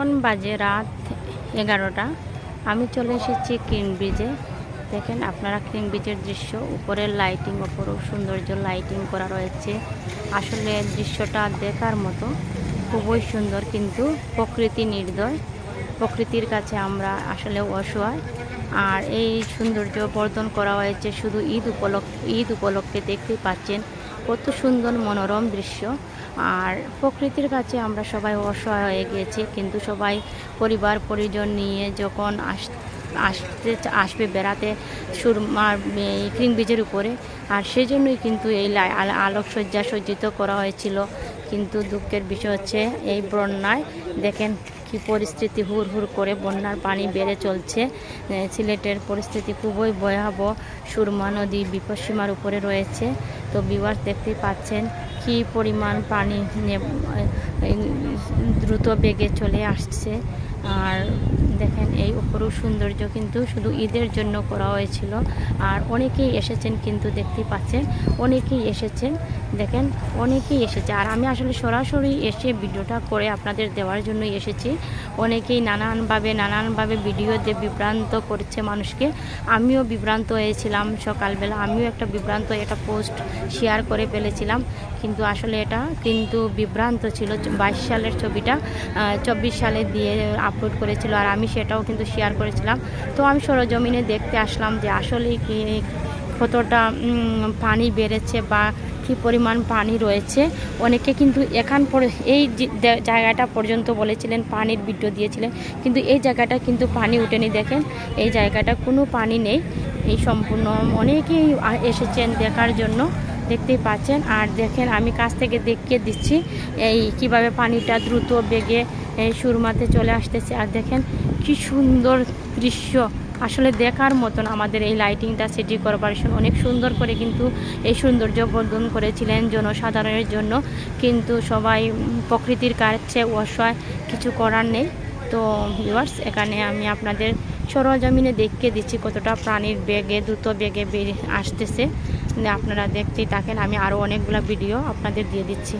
এখন বাজে রাত এগারোটা। আমি চলে এসেছি কিং ব্রিজে। দেখেন আপনারা কিং ব্রিজের দৃশ্য, উপরের লাইটিং ওপরও সৌন্দর্য লাইটিং করা রয়েছে। আসলে দৃশ্যটা দেখার মতো, খুবই সুন্দর কিন্তু প্রকৃতি নির্দয়। প্রকৃতির কাছে আমরা আসলে অসহায়। আর এই সৌন্দর্য বর্ধন করা হয়েছে শুধু ঈদ উপলক্ষ ঈদ উপলক্ষে দেখতে পাচ্ছেন। কত সুন্দর মনোরম দৃশ্য। আর প্রকৃতির কাছে আমরা সবাই অসহায় হয়ে গিয়েছি, কিন্তু সবাই পরিবার, পরিজন নিয়ে যখন আস, আসতে আসবে বেড়াতে সুরমার ক্রিং ব্রিজের উপরে। আর সেই জন্যই কিন্তু এই আলোকসজ্জা সজ্জিত করা হয়েছিল। কিন্তু দুঃখের বিষয় হচ্ছে, এই বন্যায় দেখেন কি পরিস্থিতি হুর হুর করে বন্যার পানি বেড়ে চলছে। সিলেটের পরিস্থিতি খুবই ভয়াবহ। সুরমা নদী বিপদসীমার উপরে রয়েছে। তো বিবার দেখতেই পাচ্ছেন কি পরিমাণ পানি দ্রুত বেগে চলে আসছে। আর দেখেন, এই উপরও সৌন্দর্য কিন্তু শুধু ঈদের জন্য করা হয়েছিল। আর অনেকেই এসেছেন কিন্তু দেখতে পাচ্ছেন, অনেকেই এসেছেন। দেখেন, অনেকেই এসেছে। আর আমি আসলে সরাসরি এসে ভিডিওটা করে আপনাদের দেওয়ার জন্য এসেছি। অনেকেই নানানভাবে নানানভাবে ভিডিও দিয়ে বিভ্রান্ত করছে মানুষকে। আমিও বিভ্রান্ত হয়েছিলাম সকালবেলা। আমিও একটা বিভ্রান্ত, একটা পোস্ট শেয়ার করে ফেলেছিলাম। কিন্তু আসলে এটা কিন্তু বিভ্রান্ত ছিল। বাইশ সালের ছবিটা চব্বিশ সালে দিয়ে আপলোড করেছিল আর আমি সেটাও কিন্তু শেয়ার করেছিলাম। তো আমি সরজমিনে দেখতে আসলাম যে আসলে কি কতটা পানি বেড়েছে বা কী পরিমাণ পানি রয়েছে। অনেকে কিন্তু এখান এই জায়গাটা পর্যন্ত বলেছিলেন, পানির ভিডিও দিয়েছিলেন। কিন্তু এই জায়গাটা কিন্তু পানি উঠেনি, দেখেন। এই জায়গাটা কোনো পানি নেই। এই সম্পূর্ণ অনেকেই এসেছেন দেখার জন্য, দেখতেই পাচ্ছেন। আর দেখেন, আমি কাছ থেকে দেখিয়ে দিচ্ছি, এই কীভাবে পানিটা দ্রুত বেগে সুরমাতে চলে আসতেছে। আর দেখেন, কি সুন্দর দৃশ্য। আসলে দেখার মতন আমাদের এই লাইটিংটা সিটি কর্পোরেশন অনেক সুন্দর করে কিন্তু এই সৌন্দর্য বর্ধন করেছিলেন জনসাধারণের জন্য। কিন্তু সবাই প্রকৃতির কাছে অসহায় কিছু করার নেই। তো ভিউয়ার্স এখানে আমি আপনাদের সরজমিনে দেখিয়ে দিচ্ছি কতটা প্রাণীর বেগে, দ্রুত বেগে বেরিয়ে আসতেছে। আপনারা দেখতেই থাকেন, আমি আরও অনেকগুলো ভিডিও আপনাদের দিয়ে দিচ্ছি।